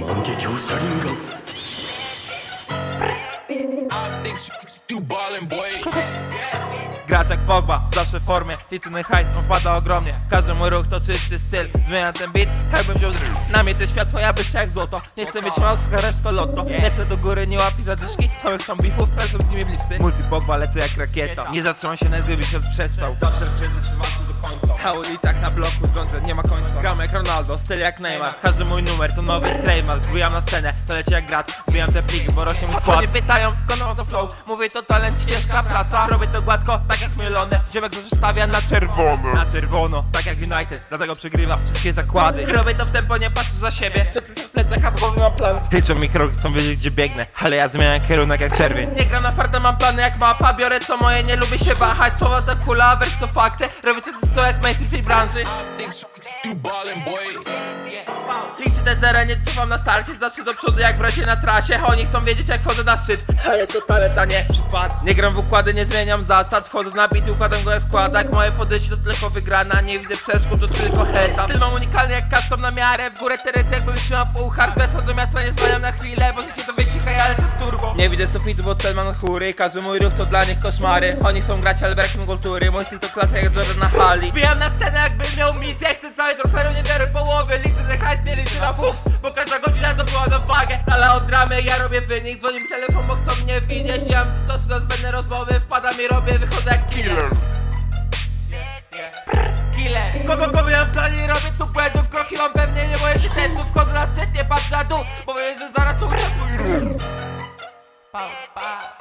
万华镜车轮眼 I think you ballin', boy. Gracz jak Pogba, zawsze w formie Liczony hajs, on wpada ogromnie Każdy mój ruch to czysty styl Zmieniam ten beat, jakbym wziął drill Na mnie te światło, ja byś jak złoto Nie chcę być Oscar, to lotto Lecę do góry, nie łapię zadyszki Samych są bifów, ale są z nimi bliscy Multi Pogba, lecę jak rakieta Nie zatrzymam się, nawet gdyby świat przestał Zawsze rdzę, się walczy do końca Na ulicach, na bloku, rządzę, nie ma końca Gram jak Ronaldo, styl jak Neymar. Każdy mój numer to nowy trademark Wbijam na scenę, to leci jak grat. Zbijam te pliki, bo rośnie mój skład. Oni pytają, skąd mam to flow? Mówię, to talent, ciężka praca. Robię to gładko, tak jak mylone Ziomek zawsze stawia na czerwono. Na czerwono, tak jak United Dlatego przegrywa wszystkie zakłady. Robię to w tempo, nie patrzę za siebie. Co ty za plecach, a w głowie mam plan. Liczą mi kroki, chcą wiedzieć gdzie biegnę Ale ja zmieniam kierunek jak czerwień. Nie gram na farta, mam plany jak mapa Biorę co moje, nie lubię się wahać. Słowa to kula, wers to fakty. Robię to co jak Mason w tej branży. I think you ballin', boy. Liczy te zera, nie cofam na starcie. Zacznę do przodu jak bracie na trasie. Oni chcą wiedzieć jak wchodzę na szczyt. Ale to talent, a nie przypad. Nie gram w układy, nie zmieniam zasad. Wchodzę na bit układam go jak składak Moje podejście to tylko wygrana Nie widzę przeszkód, to tylko heta Styl mam unikalny jak custom na miarę. W górę te ręce jakbym trzymał zespół hardbest, miasta nie znają na chwilę, bo życie to wyścig, a ja lecę w turbo. Nie widzę sufitu, bo cel mam chóry, każdy mój ruch to dla nich koszmary. Oni są grać, ale brak mi kultury, mój styl to klasa jak Jordan na hali. Wbijam na scenę jakbym miał misję, chcę cały trofeum, nie biorę połowy. Liczę, że hajs nie liczy na fuchs, bo każda godzina to była na wagę. Ale od dramy ja robię wynik, dzwoni mi telefon, bo chcą mnie widzieć Ja mam stosu na zbędne rozmowy, wpadam i robię, wychodzę jak killer. Killer, kogo go planie, robię? Tu błędów, kroki mam pewne tu Powiedz, że zaraz to wraz mój Pa, pa.